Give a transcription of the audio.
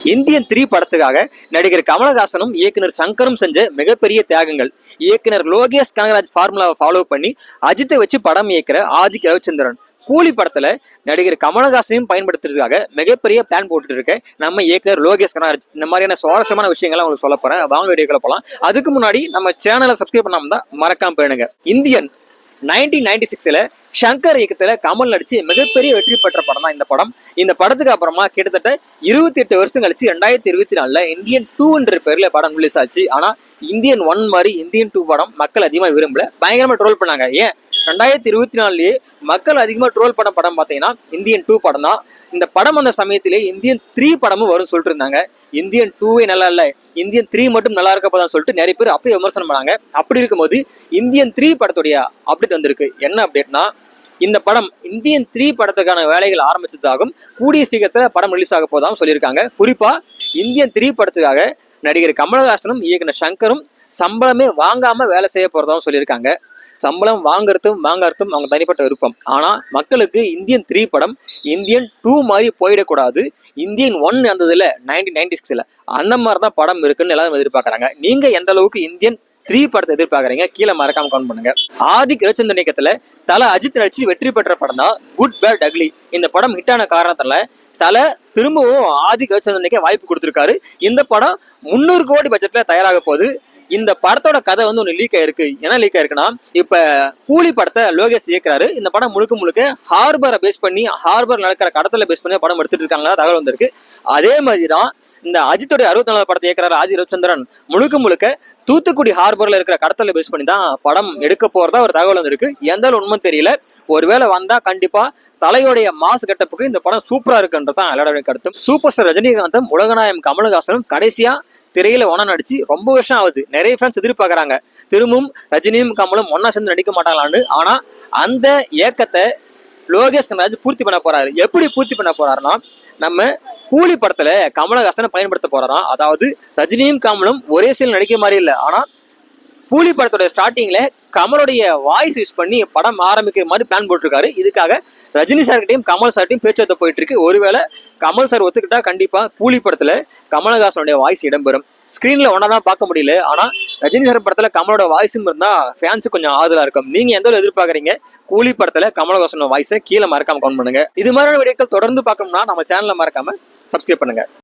Indian three படத்துக்காக நடிகர் கமலஹாசனும் இயக்குனர் சங்கரும் செஞ்ச மிகப்பெரிய தியாகங்கள். இயக்குனர் லோகேஷ் கனகராஜ் ஃபார்முலாவை ஃபாலோ பண்ணி அஜித்தை வச்சு படம் இயக்கிற ஆதிக் ரவிச்சந்திரன். கூலி படத்துல நடிகர் கமலஹாசனையும் பயன்படுத்துறதுக்காக மிகப்பெரிய பிளான் போட்டுட்டு இருக்க நம்ம இயக்குனர் லோகேஷ் கனகராஜ். இந்த மாதிரியான சுவாரஸ்யமான விஷயங்கள்லாம் உங்களுக்கு சொல்ல போறேன். வாங்க வீடியோக்குள்ள போகலாம் அதுக்கு முன்னாடி நம்ம சேனலை சப்ஸ்கிரைப் பண்ணாம தான் மறக்காம போயிடுங்க. இந்தியன் நைன்டீன் நைன்டி சிக்ஸ்ல சங்கர் இயக்கத்தில் கமல் நடிச்சு மிகப்பெரிய வெற்றி பெற்ற படம் தான் இந்த படம். இந்த படத்துக்கு அப்புறமா கிட்டத்தட்ட இருபத்தி எட்டு வருஷம் கழிச்சு ரெண்டாயிரத்தி இருபத்தி நாலுல இந்தியன் டூன்ற பேர்ல படம் ரிலீஸ் ஆச்சு. ஆனா இந்தியன் ஒன் மாதிரி இந்தியன் டூ படம் மக்கள் அதிகமா விரும்பல. பயங்கரமா ட்ரோல் பண்ணாங்க. ஏன்? ரெண்டாயிரத்தி இருபத்தி நாலுலயே மக்கள் அதிகமா ட்ரோல் பண்ண படம் பார்த்தீங்கன்னா இந்தியன் டூ படம் தான் இந்த படம் வந்த சமயத்திலே இந்தியன் த்ரீ படமும் வரும்னு சொல்லிட்டு இருந்தாங்க இந்தியன் டூவே நல்லா இல்லை. இந்தியன் த்ரீ மட்டும் நல்லா இருக்கப்பதான் சொல்லிட்டு நிறைய பேர் அப்படியே விமர்சனம் பண்ணாங்க. அப்படி இருக்கும்போது இந்தியன் த்ரீ படத்துடைய அப்டேட் வந்திருக்கு. என்ன அப்டேட்னா இந்த படம் இந்தியன் த்ரீ படத்துக்கான வேலைகள் ஆரம்பிச்சதாகவும் கூடிய சீக்கிரத்தில் படம் ரிலீஸ் ஆக போதாகவும் சொல்லியிருக்காங்க. குறிப்பாக இந்தியன் த்ரீ படத்துக்காக நடிகர் கமலஹாசனும் இயக்குனர் சங்கரும் சம்பளமே வாங்காமல் வேலை செய்ய போகிறதாகவும் சொல்லியிருக்காங்க. சம்பளம் வாங்குறதும் வாங்கறதும் அவங்க தனிப்பட்ட விருப்பம். ஆனால் மக்களுக்கு இந்தியன் த்ரீ படம் இந்தியன் டூ மாதிரி போயிடக்கூடாது. இந்தியன் ஒன் வந்ததுல நைன்டீன் நைன்டி சிக்ஸில் அந்த மாதிரி தான் படம் இருக்குன்னு எல்லாரும் எதிர்பார்க்குறாங்க. நீங்கள் எந்த அளவுக்கு இந்தியன் த்ரீ படத்தை எதிர்பார்க்குறீங்க? கீழே மறக்காம கவுண்ட் பண்ணுங்க. ஆதிக் ரவிச்சந்திரன் இயக்கத்தில் தல அஜித் நடிச்சு வெற்றி பெற்ற படம் தான் குட் பேட் அக்லி இந்த படம் ஹிட்டான காரணத்தில் தலை திரும்பவும் ஆதிக் ரவிச்சந்திரனுக்கே வாய்ப்பு கொடுத்துருக்காரு. இந்த படம் முந்நூறு கோடி பட்ஜெட்டில் தயாராக போகுது. இந்த படத்தோட கதை வந்து ஒன்று லீக் ஆயிருக்கு. என்ன லீக் ஆயிருக்குன்னா இப்ப கூலி படத்தை லோகேஷ் இயக்குறாரு. இந்த படம் முழுக்க முழுக்க ஹார்பரை பேஸ் பண்ணி ஹார்பர் நடக்கிற கடத்தல பேஸ் பண்ணி படம் எடுத்துட்டு இருக்காங்க தகவல் வந்திருக்கு. அதே மாதிரி தான் இந்த அஜித்தோட அறுபத்தி நாலாவது படத்தை இயக்குறாரு ஆஜி ரவிச்சந்திரன். முழுக்க முழுக்க தூத்துக்குடி ஹார்பர்ல இருக்கிற கடத்தலை பேஸ் பண்ணி தான் படம் எடுக்க போறதா ஒரு தகவல் வந்திருக்கு. எந்த உண்மை தெரியல. ஒருவேளை வந்தா கண்டிப்பா தலையோடைய மாசு கட்டப்புக்கு இந்த படம் சூப்பரா இருக்குன்றதான் எல்லாரோட கருத்தும். சூப்பர் ஸ்டார் ரஜினிகாந்தும் உலகநாயகம் கமலஹாசனும் கடைசியா திரையில ஒன்னா நடிச்சு ரொம்ப வருஷம் ஆகுது. நிறைய ஃபேன்ஸ் எதிர்பார்க்கறாங்க. திரும்பவும் ரஜினியும் கமலும் ஒன்னா சேர்ந்து நடிக்க மாட்டாங்களான்னு. ஆனா அந்த ஏக்கத்தை லோகேஷ் கனராஜ் பூர்த்தி பண்ண போறாரு. எப்படி பூர்த்தி பண்ண போறாருன்னா நம்ம கூலி படத்துல கமலஹாசனை பயன்படுத்த போறாராம். அதாவது ரஜினியும் கமலும் ஒரே சீல் நடிக்கிற மாதிரி இல்லை. ஆனா கூலி படத்தோட ஸ்டார்டிங்ல கமலுடைய வாய்ஸ் யூஸ் பண்ணி படம் ஆரம்பிக்கிற மாதிரி பிளான் போட்டிருக்காரு. இதுக்காக ரஜினி சார்கிட்டையும் கமல் சார்கிட்டையும் பேச்சுவார்த்தை போயிட்டு இருக்கு ஒருவேளை கமல் சார் ஒத்துக்கிட்டா கண்டிப்பா கூலி படத்துல கமலஹாசனுடைய வாய்ஸ் இடம்பெறும். ஸ்க்ரீன்ல ஒன்னா தான் பார்க்க முடியல. ஆனா ரஜினி சார் படத்துல கமலோட வாய்ஸும் இருந்தா ஃபேன்ஸுக்கு கொஞ்சம் ஆதலா இருக்கும். நீங்க எந்த எதிர்பார்க்குறீங்க? கூலி படத்துல கமலஹாசனோட வாய்ஸை கீழே மறக்காம கவுண்ட் பண்ணுங்க. இது மாதிரியான வீடியோக்கள் தொடர்ந்து பார்க்கணும்னா நம்ம சேனலை மறக்காம சப்ஸ்கிரைப் பண்ணுங்க.